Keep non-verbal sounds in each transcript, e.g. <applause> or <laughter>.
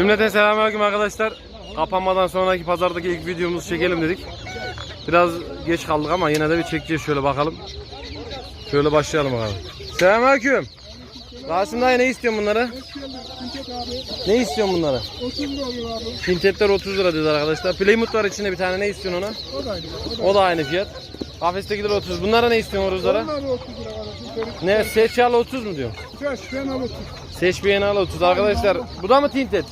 Cümleten selamünaleyküm arkadaşlar. Kapanmadan sonraki pazardaki ilk videomuzu çekelim dedik. Biraz geç kaldık ama yine de bir çekeceğiz şöyle bakalım. Şöyle başlayalım bakalım. Selamünaleyküm. Rasim dayı ne istiyorsun bunları? Ne istiyorsun bunları? 30 lira oluyor abi. Pintetler 30 lira dedi arkadaşlar. Playmut var içinde bir tane ne istiyorsun ona? O da aynı. O da aynı fiyat. Kafestekiler 30. Bunlara ne istiyorsun horozlara? Onlar da 30 lira kardeşim. Ne seçyalı 30 mu diyor? Seç ben al 30. Seç bir al 30 arkadaşlar. Bu da mı tintet?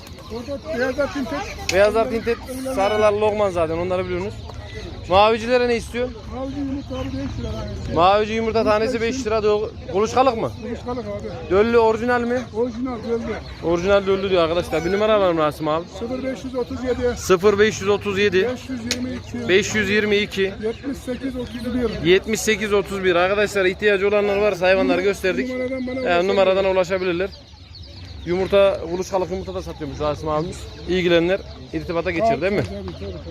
Beyazlar tintek. Beyazlar tintet, sarılar logman zaten onları biliyorsunuz. Mavicilere ne istiyor? Avcı yumurta abi 5 lira. aynı. Mavici yumurta tanesi 5 lira. Do- Kuluçkalık mı? Kuluçkalık abi. Döllü orijinal mi? Orijinal gözlü. Orijinal döllü diyor arkadaşlar. Bir numara var mı Rasim abi? 0537 0537 522 522 78 31. 78 31 arkadaşlar ihtiyacı olanlar varsa hayvanları gösterdik. Numaradan bana Yani numaradan ulaşabilirler. Yumurta, kuluçkalık yumurta da satıyormuş Rasim abimiz. İlgilenenler irtibata geçir değil mi?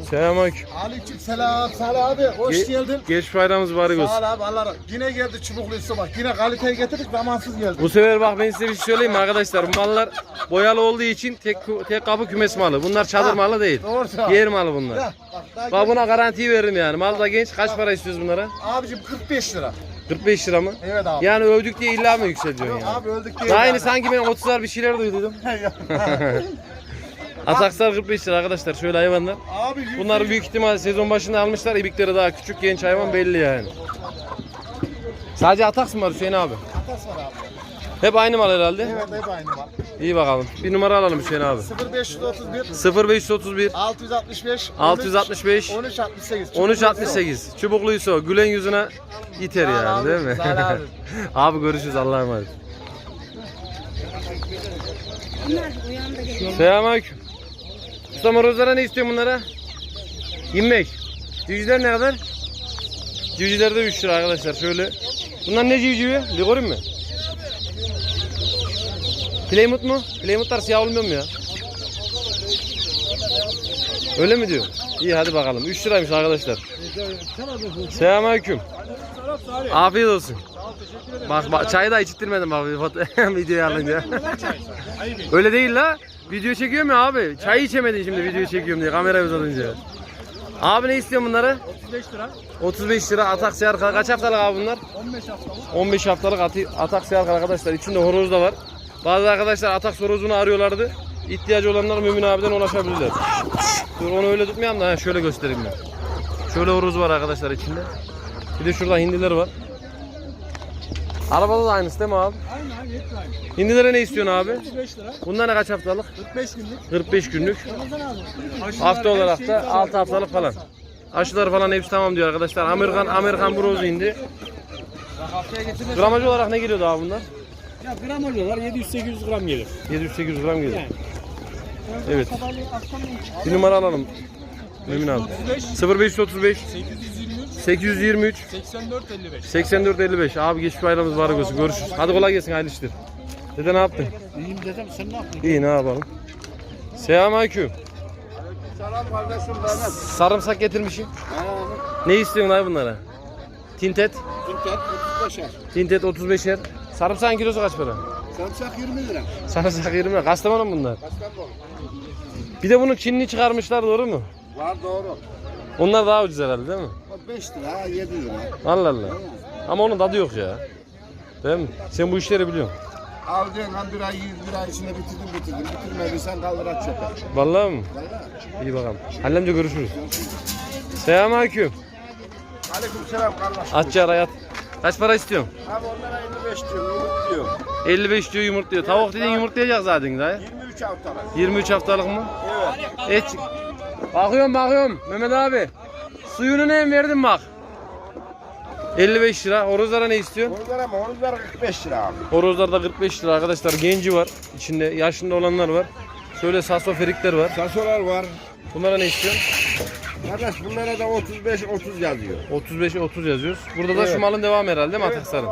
Selamünaleyküm. Aleyküm selam Salih abi hoş Ge- geldin. Geç bayramımız mübarek olsun. Sağ ol abi Allah razı- Yine geldi çubukluysa bak yine kaliteyi getirdik zamansız geldi. Bu sefer bak ben size bir şey söyleyeyim mi arkadaşlar? Bu mallar boyalı olduğu için tek tek kapı kümes malı. Bunlar çadır Ha, malı değil. doğru söylüyorsun. Yer malı bunlar. Ya, bak, daha Bak buna garantiyi veririm yani. Mal da genç. Kaç para istiyoruz bunlara? Abicim 45 lira. 45 lira mı? Evet abi. Yani övdük diye illa mı yükseliyorsun yani? Abi öldük değil Daha yeni sanki ben 30'lar bir şeyler duyduydum. Ataksar 45 lira arkadaşlar. Şöyle hayvanlar. abi yüz- Bunlar büyük ihtimal sezon başında almışlar. İbikleri daha küçük genç hayvan belli yani. Sadece ataks mı var Hüseyin abi? Atas var abi. Hep aynı mal herhalde. Evet hep aynı var. İyi bakalım. Bir numara alalım Hüseyin abi. 0531 0531 665 665 13 68. 1368. Çubukluysa o. Gülen yüzüne iter yani abi, değil mi? abi. <laughs> abi görüşürüz Allah'a emanet. Selamünaleyküm. Usta morozlara ne istiyorsun bunlara? 25. Civcivler ne kadar? Civcivler de 3 lira arkadaşlar şöyle. Bunlar ne civcivi? Ligorin mi? Playmut mu? Playmutlar siyah olmuyor mu ya? Öyle mi diyor? İyi hadi bakalım. 3 liraymış arkadaşlar. Selamünaleyküm. Afiyet olsun. Bak, bak çayı da bir <laughs> foto- <laughs> videoyu alınca. Öyle değil la. Video çekiyorum ya abi. Çayı içemedin şimdi video çekiyorum diye kamera uzatınca. Abi ne istiyorsun bunları? 35 lira. 35 lira atak seyar kaç haftalık abi bunlar? 15 haftalık. 15 haftalık atak seyar arkadaşlar. İçinde horoz da var. Bazı arkadaşlar atak horozunu arıyorlardı. İhtiyacı olanlar Mümin abiden ulaşabilirler. Dur onu öyle tutmayalım da şöyle göstereyim ben. Şöyle horoz var arkadaşlar içinde. Bir de şurada hindiler var. Arabada da aynısı değil mi abi? Aynı aynı hepsi aynı. Hindilere ne istiyorsun abi? 35 lira. Bunlar ne kaç haftalık? 45 günlük. 45 günlük. Ramazan abi. Hafta olarak da 6 haftalık falan. Aşılar falan hepsi tamam diyor arkadaşlar. Amerikan Amerikan brozu indi. Gramaj olarak ne geliyordu abi bunlar? Ya gram alıyorlar 700-800 gram gelir. 700-800 gram geliyor. Yani. Evet. Bir numara alalım. Mümin abi. 0535 823 823 84 55. 84 55. Abi geçmiş bayramımız var olsun. Görüşürüz. Hadi kolay gelsin hayırlı işler. Dede ne yaptın? İyiyim dedem sen ne yaptın? İyi ne yapalım? Selamünaleyküm. Selam kardeşim Mehmet. Sarımsak getirmişim. Ne istiyorsun abi bunlara? Tintet. Türkiye 35 er. Tintet 35'er. Sarımsağın kilosu kaç para? Sarımsak 20 lira. Sarımsak 20 lira. Kastamonu mu bunlar? Kastamonu. Bir de bunu Çinli çıkarmışlar doğru mu? Var doğru. Onlar daha ucuz herhalde değil mi? O 5 lira 7 lira. Allah Allah. Ama onun tadı yok ya. Değil mi? Sen bu işleri biliyorsun. Aldığın an bir ay 100 lira içinde bitirdim bitirdim. Bitirmediysen kaldır aç çöpe. Vallahi mi? Vallahi. İyi bakalım. Hallemce görüşürüz. Selamünaleyküm. Aleyküm selam kardeş. Aç ara yat. Kaç para istiyorsun? Abi onlara 55 diyor, yumurt diyor. 55 diyor yumurtluyor. Tavuk dediğin yumurtlayacak zaten daha. 23 haftalık. 23 haftalık mı? Evet. Et. Bakıyorum bakıyorum. Mehmet abi. Suyunu ne verdin bak. 55 lira. Horozlara ne istiyorsun? Onlara ama onlara 45 lira abi. Horozlarda 45 lira arkadaşlar. Genci var. İçinde yaşında olanlar var. Şöyle sasoferikler var. Sasolar var. Bunlara ne istiyorsun? Kardeş bunlara da 35-30 yazıyor. 35 30 yazıyoruz. Burada da şu Evet. malın devamı herhalde değil mi Ataksar'ın?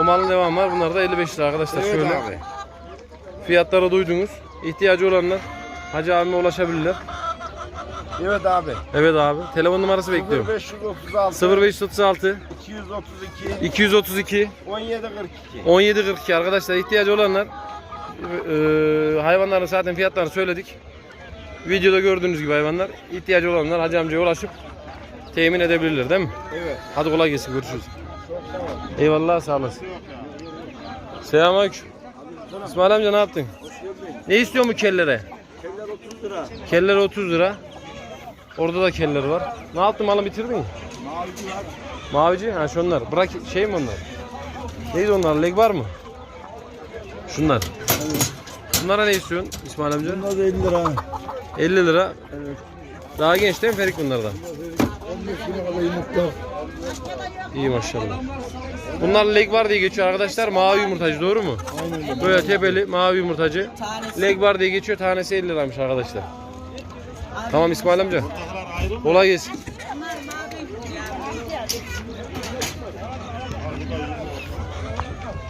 O malın devamı var. Bunlar da 55 lira arkadaşlar Evet şöyle. abi. Fiyatları duydunuz. İhtiyacı olanlar Hacı abime ulaşabilirler. Evet abi. Evet abi. Telefon numarası bekliyorum. 0536 0536 232 232 1742. 1742 arkadaşlar ihtiyacı olanlar Ee, hayvanların zaten fiyatlarını söyledik. Videoda gördüğünüz gibi hayvanlar. ihtiyacı olanlar Hacı amcaya ulaşıp temin edebilirler değil mi? Evet. Hadi kolay gelsin görüşürüz. Eyvallah sağ olasın. Selamünaleyküm. İsmail amca ne yaptın? Ne istiyor bu kellere? Keller 30 lira. Keller 30 lira. Orada da keller var. Ne yaptın malı bitirdin mi? Mavici var. Mavici? Ha şunlar. Bırak şey mi onlar? Neydi onlar? Leg var mı? Şunlar. Bunlara ne istiyorsun İsmail amca? Bunlar da 50 lira. 50 lira. Evet. Daha genç değil mi Ferik bunlardan? 15 lira kadar yumurta. İyi maşallah. Bunlar leg diye geçiyor arkadaşlar. Mavi yumurtacı doğru mu? Aynen. Böyle tepeli mavi yumurtacı. Var diye geçiyor. Tanesi 50 liraymış arkadaşlar. Tamam İsmail amca. Kolay gelsin.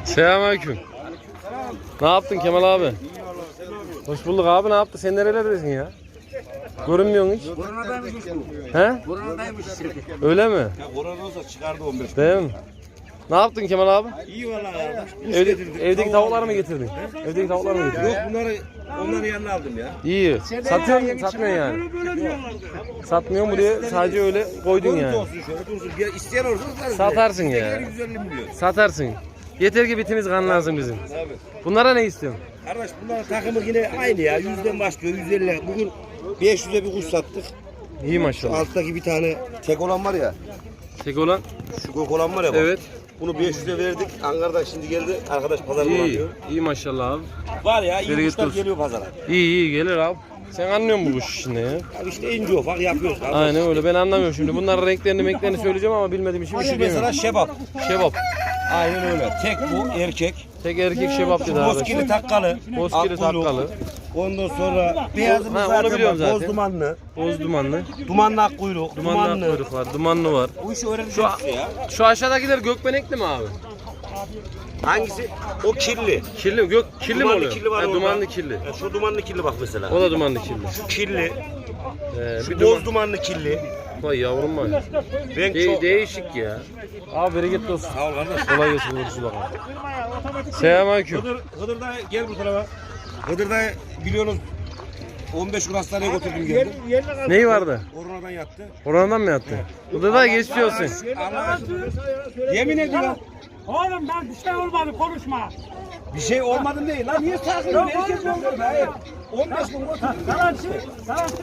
Selamünaleyküm. Ne yaptın Kemal abi? Hoş bulduk abi ne yaptın? Sen nerelerdesin ya? Görünmüyorsun hiç. Koronadaymış bu. He? Koronadaymış. Öyle mi? Ya korona olsa çıkardı 15. Değil mi? Ne yaptın Kemal abi? İyi valla ya. Evde, evdeki tavukları mı getirdin? Evdeki tavukları mı getirdin? Yok bunları onların yanına aldım ya. İyi. Satıyor musun? Satmıyor yani. Satmıyor mu diye sadece öyle koydun Görüntü yani. olsun şöyle dursun. Ya isteyen olsun satarız. Satarsın ya. 150 milyon. Satarsın. Yeter ki bitimiz kanlansın bizim. Abi. Bunlara ne istiyorsun? Kardeş bunların takımı yine aynı ya. Yüzden başlıyor. 150. Bugün 500'e bir kuş sattık. İyi maşallah. alttaki bir tane tek olan var ya. Tek olan Şu gök olan var ya. bak. evet. Bunu 500'e verdik. Ankara'dan şimdi geldi. Arkadaş pazarına İyi. alıyor. İyi maşallah abi. Var ya iyi Bereket kuşlar olsun. geliyor pazara. İyi iyi gelir abi. Sen anlıyor musun bu kuş işini ya? Abi işte ince ufak yapıyoruz. kardeş. Aynen öyle. Ben anlamıyorum şimdi. Bunların renklerini renklerini söyleyeceğim ama bilmediğim için bir Şu şey mesela diyemem. şebap. Şebap. Aynen öyle. Tek bu erkek. Tek erkek şebap dedi abi. Bozkili takkalı. Kuyruk. takkalı. Ondan sonra beyazımız Ha, onu zaten biliyorum var. zaten. Boz dumanlı. Boz dumanlı. Dumanlı ak kuyruk. Dumanlı Dumanlı. kuyruk var. Dumanlı var. Bu işi öğreneceğiz Şu, ya. şu aşağıdakiler gökbenekli mi abi? Hangisi? O kirli. Kirli mi? Gök kirli mi dumanlı oluyor? kirli var Ha, orada. dumanlı kirli. Ya şu dumanlı kirli bak mesela. O da dumanlı kirli. Kirli. Ee, Şu bir boz duman... dumanlı kirli. Vay yavrum vay. Renk De- çok. değişik ya. Abi bereketli olsun. Sağ ol kardeş. Kolay gelsin. Görüşürüz bakalım. Selamünaleyküm. Hıdır, Hıdır da gel bu tarafa. Hıdır da biliyorsunuz 15 gün hastaneye götürdüm geldim. Neyi vardı? Koronadan yattı. Oradan mı yattı? Bu da da geçmiş olsun. Allah aşkına. Yemin ediyorum. Oğlum ben bir şey olmadı konuşma. Bir şey olmadı değil lan. Niye sakin? Herkes oldu. Hayır. 15 gün.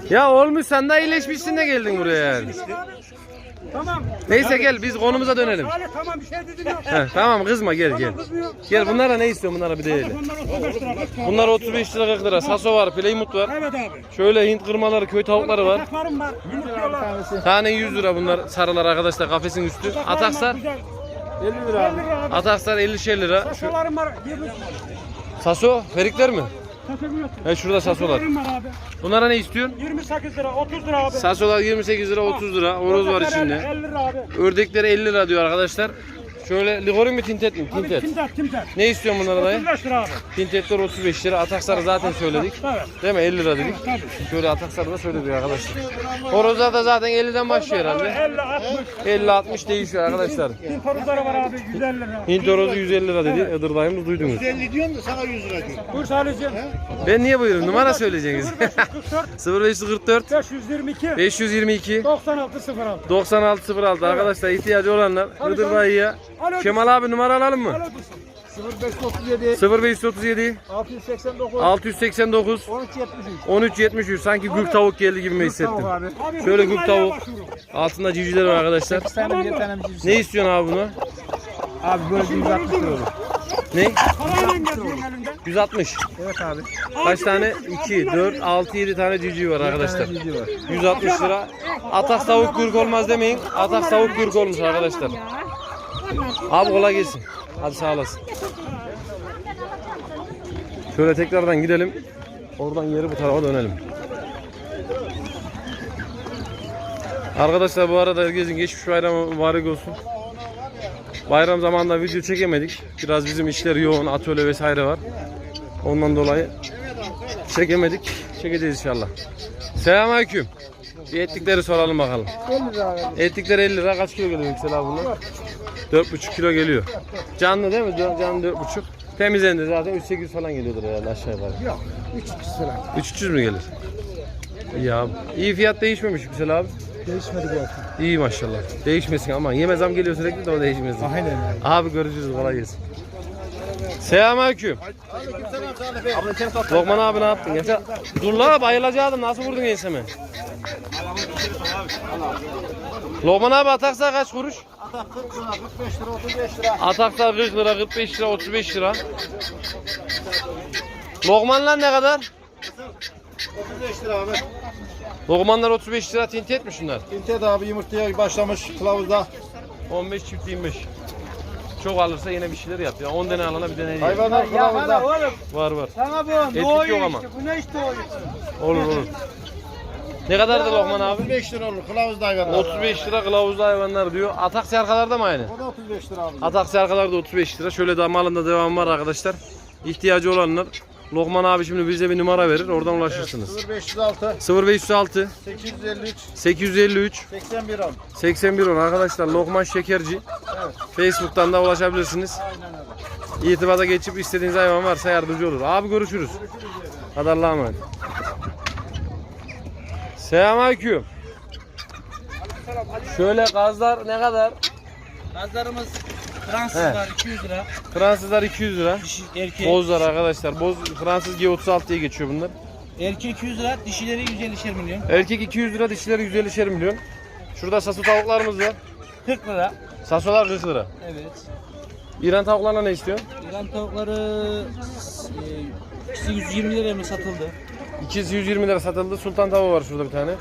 Ya olmuş sen de iyileşmişsin de geldin buraya yani. Tamam. Neyse gel biz konumuza dönelim. Salih tamam bir şey dedim yok. Heh, tamam kızma gel gel. Gel bunlara ne istiyorsun bunlara bir de öyle. Bunlar 35 lira. kaç? Bunlar 35 lira 40 lira. Saso var, Playmut var. Evet abi. Şöyle Hint kırmaları, köy tavukları var. Ataklarım var. Yumurtluyorlar. Tane 100 lira bunlar sarılar arkadaşlar kafesin üstü. Ataksar 50 lira. 50 lira abi. Ataksar 50 lira. Şu Saçalarım var. 20 Saso, ferikler mi? Yok. He şurada sasolar. Var abi. Bunlara ne istiyorsun? 28 lira 30 lira abi. Sasolar 28 lira 30 lira. Horoz var Ördekler içinde. 50 lira abi. Ördekleri 50 lira diyor arkadaşlar. Şöyle ligorin mi tintet mi? Abi Tintet. timder. Ne istiyorsun bunlara dayı? 35 lira abi. Tintetler 35 lira. Ataksar'ı zaten söyledik. Evet. Değil mi? 50 lira dedik. Tabii. Şöyle Ataksar'ı da söyledik arkadaşlar. Horozlar da zaten 50'den başlıyor herhalde. 50 60. 50-60 değişiyor arkadaşlar. Hint horozları var abi 150 lira. Hint horozu 150 lira dedi. Iğdır dayımız duydunuz. 50 diyorsun da sana 100 lira diyor. Buyur Salih'ciğim. Ben niye buyurun? Numara söyleyeceksiniz. 0544 0544 522 522 9606. 9606 arkadaşlar ihtiyacı olanlar Iğdır dayıya. Kemal abi numara alalım mı? 0537 0537 689 689 1373. 1373 sanki gül tavuk geldi gibi mi hissettim? abi. Abi, Şöyle ayağa tavuk. Altında civcivler var arkadaşlar. Ne istiyorsun abi bunu? Abi böyle 160 lira. Ne? Parayla geziyorum elimde. 160. Evet abi. Kaç tane? 2, 4, 6, 7 tane civciv var arkadaşlar. 160 lira. Atak tavuk kuyruk olmaz demeyin. Atak tavuk kuyruk olmuş arkadaşlar. Abi kolay gelsin. Hadi sağ olasın. Şöyle tekrardan gidelim. Oradan geri bu tarafa dönelim. Arkadaşlar bu arada herkesin geçmiş bayramı mübarek olsun. Bayram zamanında video çekemedik. Biraz bizim işler yoğun, atölye vesaire var. Ondan dolayı çekemedik. Çekeceğiz inşallah. Selamünaleyküm. Ettikleri soralım bakalım. 50 lira. Ettikler 50 lira kaç kilo geliyor Yüksel abi bunlar? 4,5 kilo geliyor. Canlı değil mi? Can- Canlı 4,5. Temizlendi zaten 3-800 falan geliyordur herhalde aşağı yukarı. Yok. 300 falan. 300 mü gelir? İyi abi. İyi fiyat değişmemiş güzel abi. Değişmedi bu hafta. İyi maşallah. Değişmesin ama yeme zam geliyor sürekli de o değişmesin. Aynen. Abi görüşürüz kolay gelsin. Selamünaleyküm. Lokman abi ne yaptın? Yaşa. Dur la bayılacaktım. Nasıl vurdun enseme? Lokman abi ataksa kaç kuruş? Atak 40 lira, 45 lira, 35 lira. Ataklar 40 lira, 45 lira, 35 lira. Lokmanlar ne kadar? 35 lira abi. Lokmanlar 35 lira tinti etmiş şunlar. İntet abi yumurtaya başlamış kılavuzda. 15 çift 25. Çok alırsa yine bir şeyler yap ya. 10 tane alana bir tane hediye. Hayvanlar kılavuzda. Var var. Sana bu. Etlik yok ama. Bu ne işte o? Olur olur. Ne kadardı Lokman abi? 35 lira olur kılavuzda hayvanlar. 35 lira kılavuzlu hayvanlar diyor. Atak arkalarda mı aynı? O da 35 lira abi. Atak arkalarda 35 lira. Şöyle de malında devam var arkadaşlar. İhtiyacı olanlar Lokman abi şimdi bize bir numara verir. Oradan ulaşırsınız. 0506 0506 853 853 81 10. 81 10 arkadaşlar Lokman Şekerci. Facebook'tan da ulaşabilirsiniz. İrtibata geçip istediğiniz hayvan varsa yardımcı olur. Abi görüşürüz. Hadi Allah'a emanet. Selamünaleyküm. Şöyle gazlar ne kadar? Gazlarımız Fransızlar 200 lira. Fransızlar 200 lira. Dişi, erkek. Bozlar arkadaşlar. Boz Fransız G36 diye geçiyor bunlar. Erkek 200 lira, dişileri 150 milyon. Erkek 200 lira, dişileri 150'şer milyon. Şurada sasu tavuklarımız var. 40 lira. Sasolar 40 lira. Evet. İran tavuklarına ne istiyorsun? İran tavukları e, ikisi 120 liraya mı satıldı? İkisi 120 lira satıldı. Sultan tavuğu var şurada bir tane.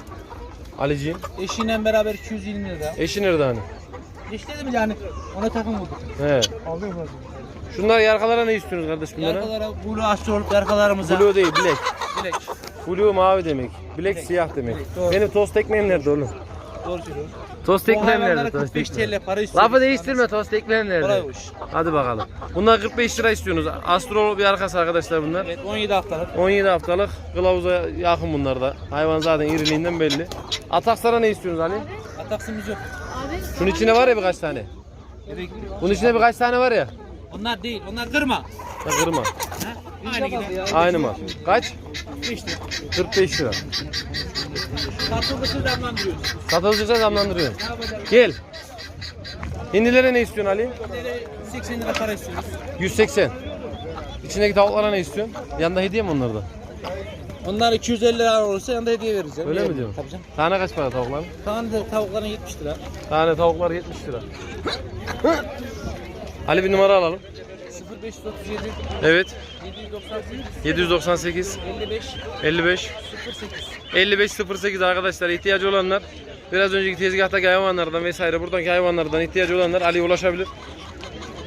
Aliciğim. Eşiyle beraber 220 lira. Eşi nerede hani? İşte dedim yani ona takım olduk. He. Aldın mı? Şunlar yarkalara ne istiyorsunuz kardeş bunlara? Yarkalara, blue astroluk yarkalarımıza. Blue değil, black. Bilek. Blue mavi demek. Black siyah demek. doğru. Benim tost ekmeğim nerede oğlum? Doğru söylüyorsun. Tost ekmeğim nerede? hayvanlara Tost 45 ekmeğim. TL para istiyor. Lafı değiştirme tost ekmeğim nerede? Kolay bu iş. Hadi bakalım. Bunlar 45 lira istiyorsunuz. Astro bir arkası arkadaşlar bunlar. Evet 17 haftalık. 17 haftalık kılavuza yakın bunlar da. Hayvan zaten iriliğinden belli. Ataksara ne istiyorsunuz Ali? Ataksımız yok. Şunun içinde var ya birkaç tane. Bunun içinde birkaç tane var ya. Onlar değil. Onlar kırma. Ya kırma. Ha? Aynı gider. Aynı mı? Kaç? İşte. 45 lira. Satıldığı damlandırıyoruz. Satılacaksa zamlandırıyor. Ne yapacağız? Gel. Hindilere ne istiyorsun Ali? Böyle 80 lira para istiyoruz. 180. İçindeki tavuklara ne istiyorsun? Yanında hediye mi onlarda? Onlar 250 lira olursa yanında hediye vereceğim. Öyle mi diyorsun? Tabii canım. Tane kaç para tavukların? Tane tavukların 70 lira. Tane tavuklar 70 lira. <laughs> Ali bir numara alalım. 0537 Evet. 798 798 55 55 08. 55 08 arkadaşlar ihtiyacı olanlar biraz önceki tezgahtaki hayvanlardan vesaire buradaki hayvanlardan ihtiyacı olanlar Ali'ye ulaşabilir.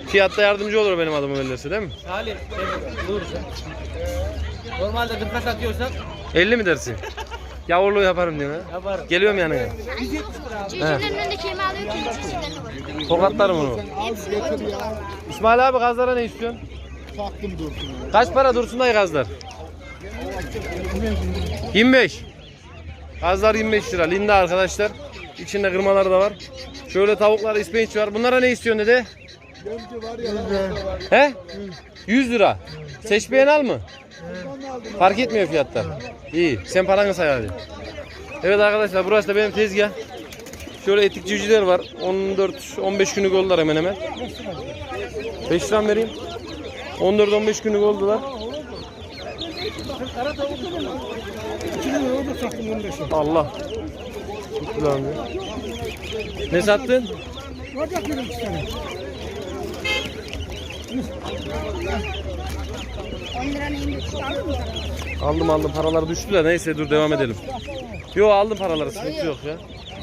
Fiyatta yardımcı olur benim adımı verirse değil mi? Sen. Normalde 40'a satıyorsak 50 mi dersin? <laughs> Yavurluğu yaparım diyor ha. yaparım. Geliyorum yanına. Çeşitlerin önünde kelime alıyor ki var. Tokatlarım onu. İsmail abi gazlara ne istiyorsun? Kaç para dursun dayı gazlar? 25. Gazlar 25 lira. Linda arkadaşlar. İçinde kırmaları da var. Şöyle tavuklar ispenç var. Bunlara ne istiyorsun dede? He? 100 lira. Seç beğen al mı? Fark etmiyor fiyatlar. İyi. Sen paranı say hadi. Evet arkadaşlar burası da benim tezgah. Şöyle etik civcivler var. 14-15 günlük oldular hemen hemen. 5 lira mı vereyim? 14-15 günlük oldular. Allah. Ne sattın? Aldım aldım paraları düştü de neyse dur devam edelim. Yo aldım paraları sıkıntı yok ya.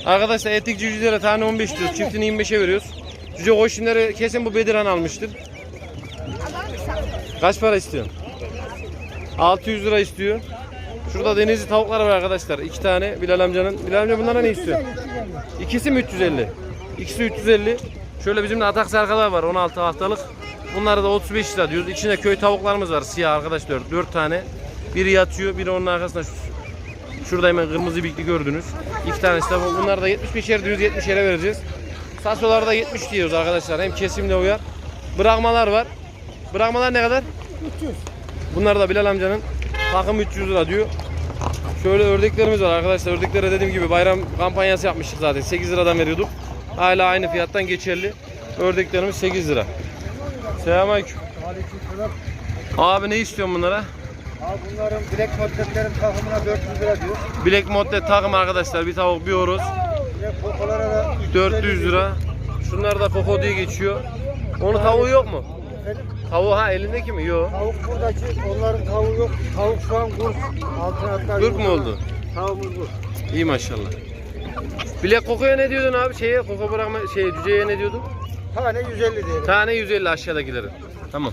Arkadaşlar etik cücülere tane 15 diyoruz. Çiftini 25'e veriyoruz. Cüce koşunları kesin bu Bedirhan almıştır. Kaç para istiyorsun? 600 lira istiyor. Şurada denizli tavuklar var arkadaşlar. iki tane Bilal amcanın. Bilal amca bunlara ne istiyor? İkisi mi 350? İkisi 350. Şöyle bizim de atak sarkalar var 16 haftalık. Bunlara da 35 lira diyoruz. İçinde köy tavuklarımız var siyah arkadaşlar 4 tane. Biri yatıyor, biri onun arkasında şu- şurada hemen kırmızı bikli gördünüz. İki tanesi de bu. Bunlar da 75'er diyoruz 70'ere vereceğiz. Sasolarda 70 diyoruz arkadaşlar. Hem kesimle uyar. Bırakmalar var. Bırakmalar ne kadar? 300. Bunlar da Bilal amcanın takım 300 lira diyor. Şöyle ördeklerimiz var arkadaşlar. Ördeklere dediğim gibi bayram kampanyası yapmıştık zaten. 8 liradan veriyorduk. Hala aynı fiyattan geçerli. Ördeklerimiz 8 lira. Selamünaleyküm. Aleykümselam. Abi ne istiyorsun bunlara? Abi bunların bilek modellerin takımına 400 lira diyor. Bilek modde takım arkadaşlar. Bir tavuk, bir horoz. Bilek kokolara da 400 lira. Şunlar da koko diye geçiyor. Onun tavuğu yok mu? Efendim, Tavuğu ha elindeki mi? Yok. tavuk buradaki onların tavuğu yok. Tavuk şu an kurs. Altın atlar. Gırk mı oldu? Tavuğumuz bu. İyi maşallah. Bilek kokoya ne diyordun abi? Şeye koko bırakma şey cüceye ne diyordun? Tane 150 diyelim. Tane 150 aşağıdakileri. Tamam.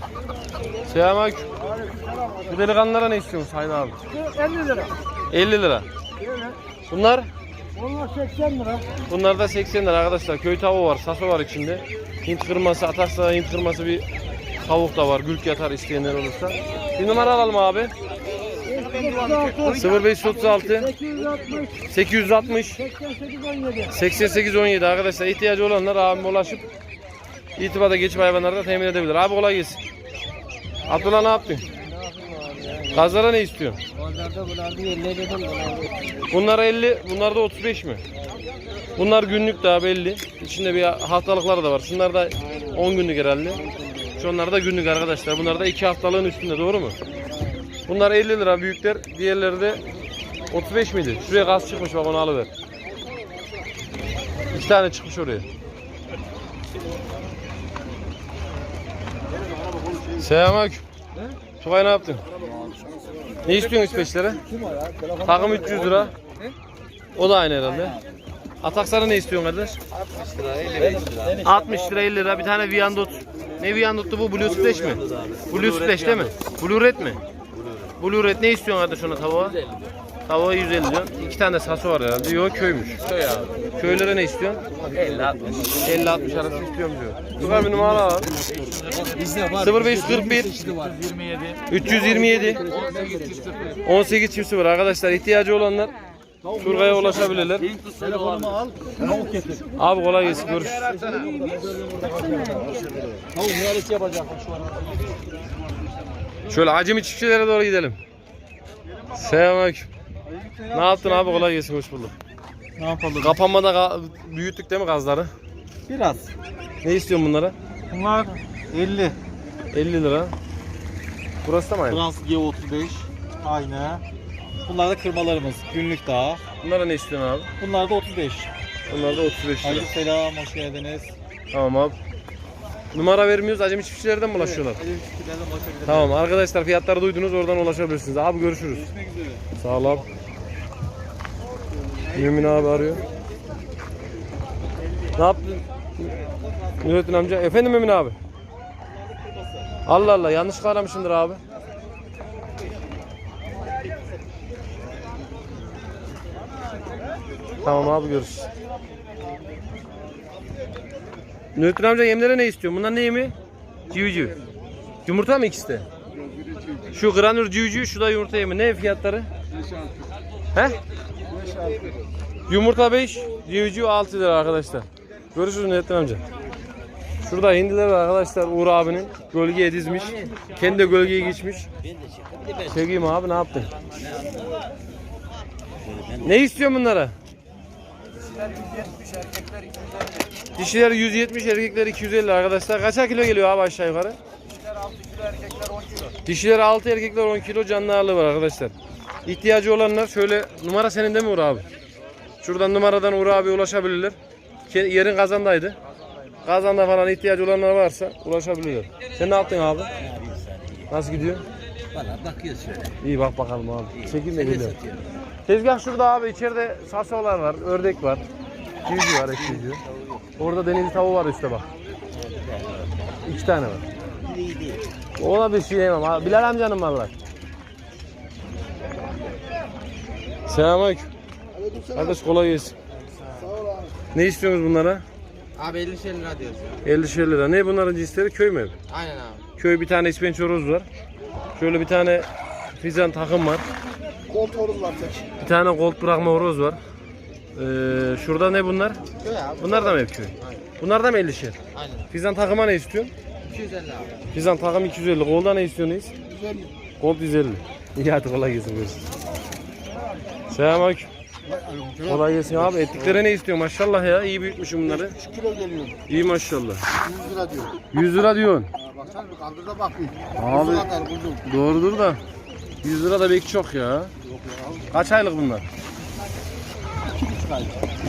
Selamünaleyküm. Bu delikanlılara ne istiyorsun Sayın abi? 50 lira. 50 lira. Öyle. Bunlar? Onlar 80 lira. Bunlar da 80 lira arkadaşlar. Köy tavuğu var, saso var içinde. Hint kırması, atarsa Hint kırması bir tavuk da var. Gülk yatar isteyenler olursa. Bir numara alalım abi. 0536 860 860 88 17. 8817 arkadaşlar ihtiyacı olanlar abime ulaşıp itibata geçip hayvanları da temin edebilir. Abi kolay gelsin. Abdullah ne yaptın? Gazlara ne istiyorsun? Onlarda bunlarda 50 dedim bunlarda. Bunlar 50, bunlar da 35 mi? Bunlar günlük daha belli. İçinde bir haftalıkları da var. Şunlar da 10 günlük herhalde. Şunlar da günlük arkadaşlar. Bunlar da 2 haftalığın üstünde doğru mu? Bunlar 50 lira büyükler. Diğerleri de 35 miydi? Şuraya gaz çıkmış bak onu alıver. İki tane çıkmış oraya. Selamünaleyküm. Tugay ne yaptın? Ne istiyorsun ispeçlere? Takım 300 lira. O da aynı herhalde. Ataksarı ne istiyorsun kardeş? 60 lira 50 lira bir tane Viandot. Ne Viandot'tu bu? Blue Splash mi? Blue Splash değil mi? Blue Red mi? Blue Red ne istiyorsun kardeş ona tavuğa? Tavuğa 150 diyorsun. İki tane de saso var herhalde. Yok köymüş. Köy abi. Köylere ne istiyorsun? 50-60. 50-60 arası istiyorum diyor. Dur bir numara al. 0541 327 18 çift sıfır arkadaşlar ihtiyacı olanlar Turgay'a ulaşabilirler. Telefonumu al. Tavuk getir. Abi kolay gelsin görüş. Tavuk yarısı yapacak şu an. Şöyle acemi çiftçilere doğru gidelim. Selamünaleyküm. Ne yaptın abi kolay gelsin hoş bulduk. Ne yapalım? Kapanmada büyüttük değil mi gazları? Biraz. Ne istiyorsun bunlara? Bunlar 50. 50 lira. Burası da mı aynı? Frans G35. Aynı. Bunlar da kırmalarımız. Günlük daha. Bunlara ne istiyorsun abi? Bunlar da 35. Bunlar da 35 lira. Aleyküm selam. Hoş geldiniz. Tamam abi. Numara vermiyoruz acemi çiftçilerden mi ulaşıyorlar? Elif Çiftçilerden ulaşabilirsiniz. Tamam arkadaşlar fiyatları duydunuz oradan ulaşabilirsiniz. Abi görüşürüz. Görüşmek üzere. Sağ ol abi. Mümin abi arıyor. Ne yaptın? Nurettin amca. Efendim Mümin abi. Allah Allah yanlış aramışsındır abi. Tamam abi görüşürüz. Nurettin amca yemlere ne istiyor? Bunlar ne yemi? Civciv. Yumurta mı ikisi de? Şu granür civciv, şu da yumurta yemi. Ne fiyatları? He? Yumurta 5, civciv 6 lira arkadaşlar. Görüşürüz Nurettin amca. Şurada hindiler var arkadaşlar Uğur abinin. Gölgeye dizmiş. Kendi de gölgeye geçmiş. Çekeyim abi ne yaptın? Ne istiyorsun bunlara? Dişiler 170, erkekler 250 arkadaşlar. Kaça kilo geliyor abi aşağı yukarı? Dişiler 6, erkekler 10 kilo canlı ağırlığı var arkadaşlar. İhtiyacı olanlar şöyle numara senin değil mi Uğur abi? Şuradan numaradan Uğur abi ulaşabilirler. Yerin kazandaydı. Kazanda falan ihtiyacı olanlar varsa ulaşabilirler. Sen ne yaptın abi? Nasıl gidiyor? Valla bakıyoruz şöyle. İyi bak bakalım abi. Çekim de geliyor. Tezgah şurada abi içeride sasolar var, ördek var. Civciv var, ekşici. Orada deniz tavuğu var üstte bak. İki tane var. Ona bir şey yemem. abi. Bilal amcanın mallar. Selamünaleyküm. Kardeş kolay gelsin. Ne istiyorsunuz bunlara? Abi 50 şey lira diyorsun. 50 lira. Ne bunların cinsleri? Köy mü? Aynen abi. Köy bir tane ispenç horoz var. Şöyle bir tane fizan takım var. Kontrolüm var tek. Bir tane gold bırakma horoz var. Ee, şurada ne bunlar? Köy abi. Bunlar da mı hep köy? Bunlar da mı 50'şer? Aynen. Fizan takıma ne istiyorsun? 250 abi. Fizan takım 250. Golda ne istiyorsunuz? 150. Gold 150. İyi hadi kolay gelsin görüşürüz. Selamünaleyküm. Kolay gelsin abi. Etliklere ne istiyor maşallah ya. İyi büyütmüşüm bunları. 3 kilo geliyor. İyi maşallah. 100 lira diyor. 100 lira diyorsun. Ha, baksana bir kaldır da bakayım. Abi. Kuzu kadar kuzu. Doğrudur da. 100 lira da belki çok ya. Kaç aylık bunlar?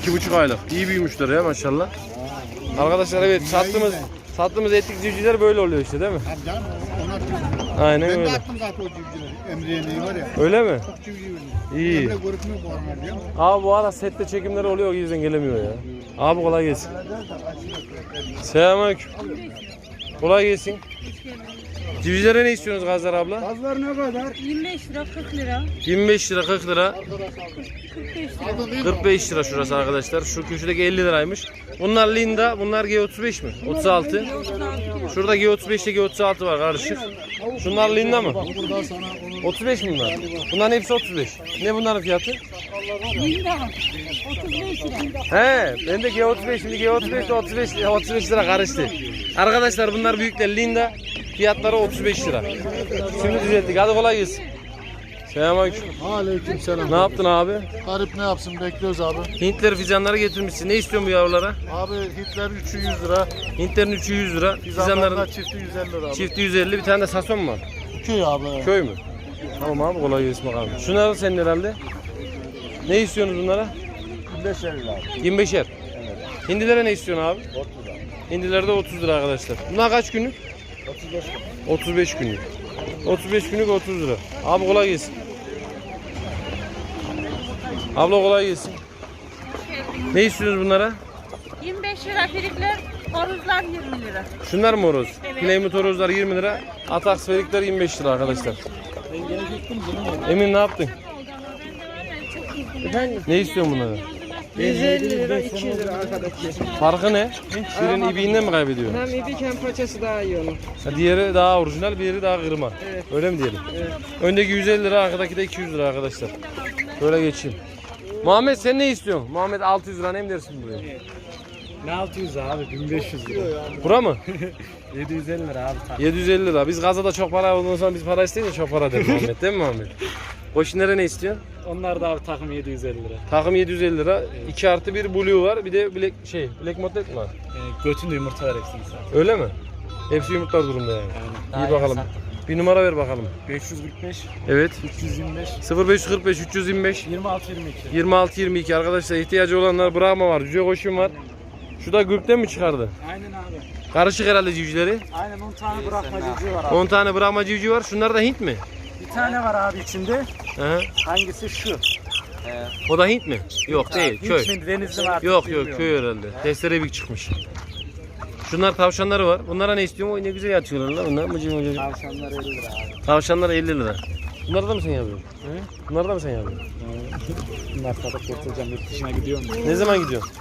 2,5 aylık. İyi büyümüşler ya maşallah. Arkadaşlar evet sattığımız sattığımız etlik civcivler böyle oluyor işte değil mi? Abi canım. Aynen Ben de öyle. attım zaten o civcivleri. Emre'ye var ya. Öyle mi? Çok. İyi. Görükmüyor bu aralar biliyor musun? Abi bu ara sette çekimleri oluyor o yüzden gelemiyor ya. Abi kolay gelsin. Selamünaleyküm. Kolay gelsin. Civcivlere ne istiyorsunuz Gazlar abla? Gazlar ne kadar? 25 lira 40 lira 25 lira 40 lira 45 lira 45 lira şurası arkadaşlar. Şu köşedeki 50 liraymış. Bunlar Linda, bunlar G35 mi? 36. Şurada G35 ile G36 var karışık. Şunlar Linda mı? 35 mi bunlar? Bunların hepsi 35. Ne bunların fiyatı? Linda 35 lira He, ben de G35 şimdi G35 de 35 35 lira karıştı. Arkadaşlar bunlar büyükler Linda. Fiyatları 35 lira. Şimdi düzelttik. Hadi kolay gelsin. Selamünaleyküm. Aleyküm selam. Ne yaptın abi? Garip ne yapsın bekliyoruz abi. Hintleri fidanları getirmişsin. Ne istiyorsun bu yavrulara? Abi Hitler 3'ü 100 lira. Hintlerin 3'ü 100 lira. Fizanlarda Fidanların çifti 150 lira abi. çifti 150. Bir tane de sason mu var? Köy abi. Köy mü? Tamam abi kolay gelsin bakalım. Şunlar senin herhalde. Ne istiyorsunuz bunlara? 25 lira abi. 25'er. Hindilere ne istiyorsun abi? 30 lira. Hindilerde 30 lira arkadaşlar. Bunlar kaç günlük? 35 günlük. 35 günlük. 35 günlük 30 lira. Abi kolay gelsin. Abla kolay gelsin. Ne istiyorsunuz bunlara? 25 lira firikler horuzlar 20 lira Şunlar mı horoz? Evet. Playmut horozlar 20 lira. Ataks felikler 25 lira arkadaşlar. Emin ne yaptın? Ne istiyorsun bunlara? 150 lira 200 lira arkadaki. Farkı ne? Birinin ibiğinden mi kaybediyor? Hem ibiken paçası daha iyi onun. Ha, Diğeri daha orijinal, diğeri daha kırma. Öyle mi diyelim? Öndeki 150 lira, arkadaki de 200 lira arkadaşlar. Böyle geçeyim. Muhammed sen ne istiyorsun? Muhammed 600 lira ne mi dersin buraya? Ne 600 abi 1500 lira. Bura mı? <laughs> 750 lira abi. 750 lira. Biz gazada çok para olduğundan sonra biz para isteyince çok para der Muhammed değil mi Muhammed? Boşinlere ne istiyorsun? Onlar da abi takım 750 lira. Takım 750 lira. 2 artı bir blue var. Bir de black şey black model mi var? Yani götün de yumurta var hepsini sen. Öyle mi? Hepsi yumurtlar durumda yani. İyi bakalım. Bir numara ver bakalım. 545, Evet. 325, 0545 325 26 22. 26 22 arkadaşlar ihtiyacı olanlar Brahma var, cüce koşum var. Şu da gürkten mi çıkardı? Aynen abi. Karışık herhalde civcivleri. Aynen 10 tane bırakmacıcı var abi. 10 tane Brahma civciv var. Şunlar da Hint mi? Tane var abi içinde. Aha. Hangisi şu? O da Hint mi? Yok değil, köy. Hiç mi denizli var? Yok yok köy herhalde. Testere bir çıkmış. Şunlar tavşanları var. Bunlara ne istiyorsun? Oy ne güzel yatıyorlar lan bunlar. Mıcı mıcı. Tavşanlar 50 lira abi. Tavşanlar 50 lira. Bunları da mı sen yapıyorsun? Bunları da mı sen yapıyorsun? Bunlar satıp kurtulacağım. Yurt dışına gidiyorum. Ne zaman gidiyorsun?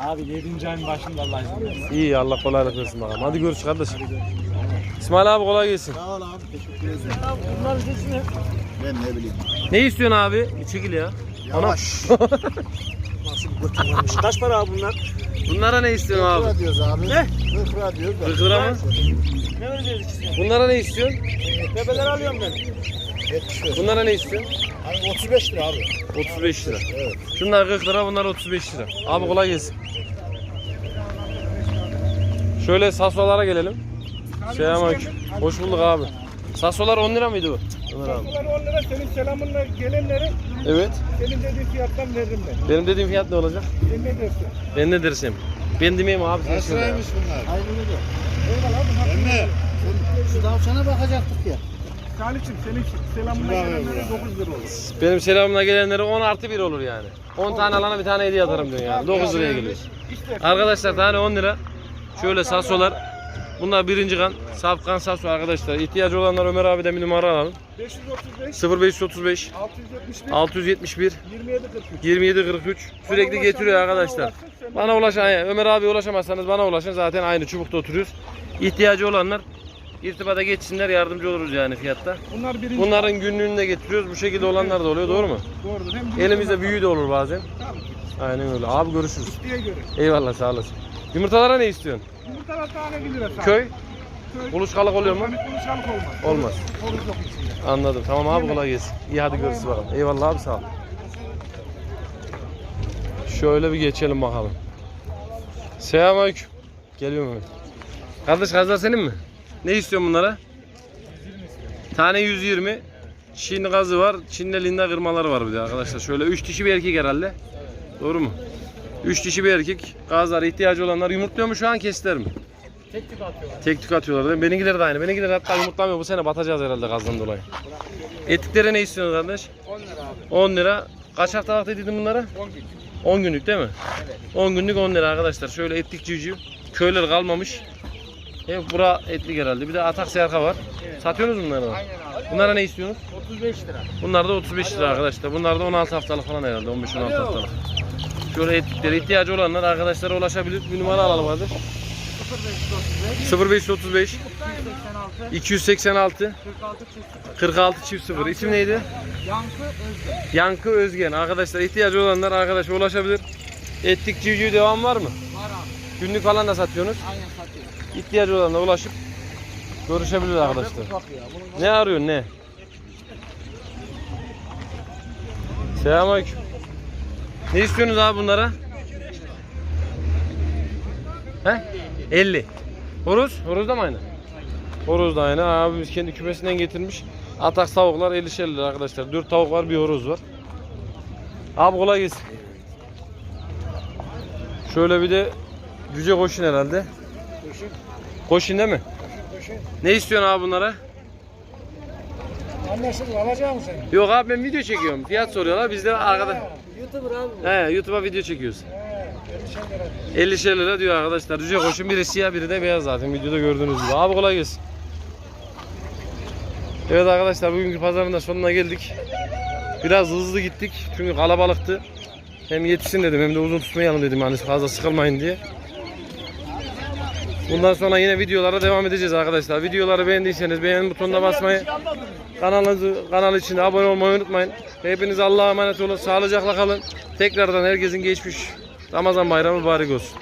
Abi 7. ayın başında Allah izin verirse. İyi Allah kolaylık versin bakalım. Hadi görüş kardeşim. İsmail abi kolay gelsin. Sağ ol abi teşekkür ederim. Ben ne bileyim. Ne istiyorsun abi? Bir çekil ya. Yavaş. Kaç para abi bunlar? Bunlara ne istiyorsun abi? 40 lira diyoruz abi. Ne? 40 lira diyoruz da. 40 lira mı? Ne vereceğiz ikisine? Bunlara ne istiyorsun? Bebeler alıyorum ben. 70 lira. Bunlara ne istiyorsun? Abi 35 lira abi. 35 lira. Evet. Şunlar 40 lira, bunlar 35 lira. Abi kolay gelsin. Şöyle sasolara gelelim. Selamünaleyküm. Hoş bulduk abi. Sasolar 10 lira mıydı bu? Ömer abi. 10 lira senin selamınla gelenleri Evet. senin dediğin fiyattan veririm ben. Benim dediğim fiyat ne olacak? Sen ne dersin? Ben ne dersem. Ben demeyeyim abi sen Kaç söyle. ya. liraymış bunlar? Hayırlı olsun. Eyvallah abi. Emre. Şu tavşana bakacaktık ya. Salih'cim senin selamınla Bravo, gelenlere bravo. 9 lira olur. Benim selamımla gelenlere 10 artı 1 olur yani. 10 tane alana bir tane hediye atarım diyor yani. 9 liraya geliyor. Arkadaşlar tane 10 lira. Şöyle sasolar. Bunlar birinci kan. Saf kan saso arkadaşlar. İhtiyacı olanlar Ömer abiden bir numara alalım. 535 0535 671 671 27 43. 27 43 sürekli getiriyor arkadaşlar. Bana ulaşan Ömer abi ulaşamazsanız bana ulaşın zaten aynı çubukta oturuyoruz. İhtiyacı olanlar irtibata geçsinler yardımcı oluruz yani fiyatta. Bunlar birinci. Bunların günlüğünü de getiriyoruz. Bu şekilde olanlar da oluyor doğru mu? Doğrudur. Hem Elimizde büyüğü de olur bazen. Tabii. Aynen öyle. Abi görüşürüz. diye göre. Eyvallah sağ olasın. Yumurtalara ne istiyorsun? Yumurtalar tane 1 lira sadece. Köy Kuluçkalık oluyor mu? Kuluçkalık olmaz. Olmaz. Horoz yok içinde. Anladım. Tamam abi kolay gelsin. İyi hadi görüşürüz bakalım. Eyvallah abi sağ ol. Şöyle bir geçelim bakalım. Selamünaleyküm. Geliyorum hemen. Kardeş gazlar senin mi? Ne istiyorsun bunlara? Tane 120. Çin gazı var. Çin'de linda kırmaları var bir de arkadaşlar. Şöyle 3 dişi bir erkek herhalde. Doğru mu? 3 dişi bir erkek. Gazlara ihtiyacı olanlar yumurtluyor mu şu an kestiler mi? Tek tük atıyorlar. Tek tük atıyorlar değil mi? Benimkiler de aynı. Benimkiler hatta yumurtlamıyor. Bu sene batacağız herhalde gazdan dolayı. Etliklere ne istiyorsun kardeş? 10 lira abi. 10 lira. Kaç haftalık dedin bunlara? 10 gün. 10 günlük değil mi? 10 günlük 10 lira arkadaşlar. Şöyle etlik civciv. Köyler kalmamış. Hep bura etlik herhalde. Bir de atak serka var. Satıyorsunuz bunları da? Aynen abi. Bunlara ne istiyorsunuz? 35 lira. Bunlar da 35 lira arkadaşlar. Bunlar da 16 haftalık falan herhalde. 15-16 haftalık. Şöyle etliklere ihtiyacı olanlar arkadaşlara ulaşabilir. Bir numara alalım hadi. 0535 286 46 çift 0. İsim neydi? Yankı Özgür. Yankı Özgen. Arkadaşlar ihtiyacı olanlar arkadaşa ulaşabilir. Etlik civciv devam var mı? Var abi. Günlük falan da satıyorsunuz. Aynen satıyor. İhtiyacı olanlara ulaşıp görüşebilir arkadaşlar. Ne arıyorsun ne? Selamünaleyküm. Ne istiyorsunuz abi bunlara? He? 50. Horoz? Horoz da mı aynı? Horoz da aynı. Abimiz kendi kümesinden getirmiş. Atak tavuklar 50 lira arkadaşlar. 4 tavuk var bir horoz var. Abi kolay gelsin. Şöyle bir de cüce koşun herhalde. Koşun değil mi? Ne istiyorsun abi bunlara? Anlaşıldı. Alacak mısın? Yok abi ben video çekiyorum. Fiyat soruyorlar. Biz de arkada. YouTuber abi. He YouTube'a video çekiyoruz. He. 50 50 şey lira. lira diyor arkadaşlar. Cüce koşun biri siyah biri de beyaz zaten videoda gördüğünüz gibi. Abi kolay gelsin. Evet arkadaşlar bugünkü pazarın da sonuna geldik. Biraz hızlı gittik çünkü kalabalıktı. Hem yetişsin dedim hem de uzun tutmayalım dedim hani fazla sıkılmayın diye. Bundan sonra yine videolara devam edeceğiz arkadaşlar. Videoları beğendiyseniz beğen butonuna basmayı, kanalınızı kanal için abone olmayı unutmayın. Hepiniz Allah'a emanet olun. Sağlıcakla kalın. Tekrardan herkesin geçmiş Ramazan bayramı mübarek olsun.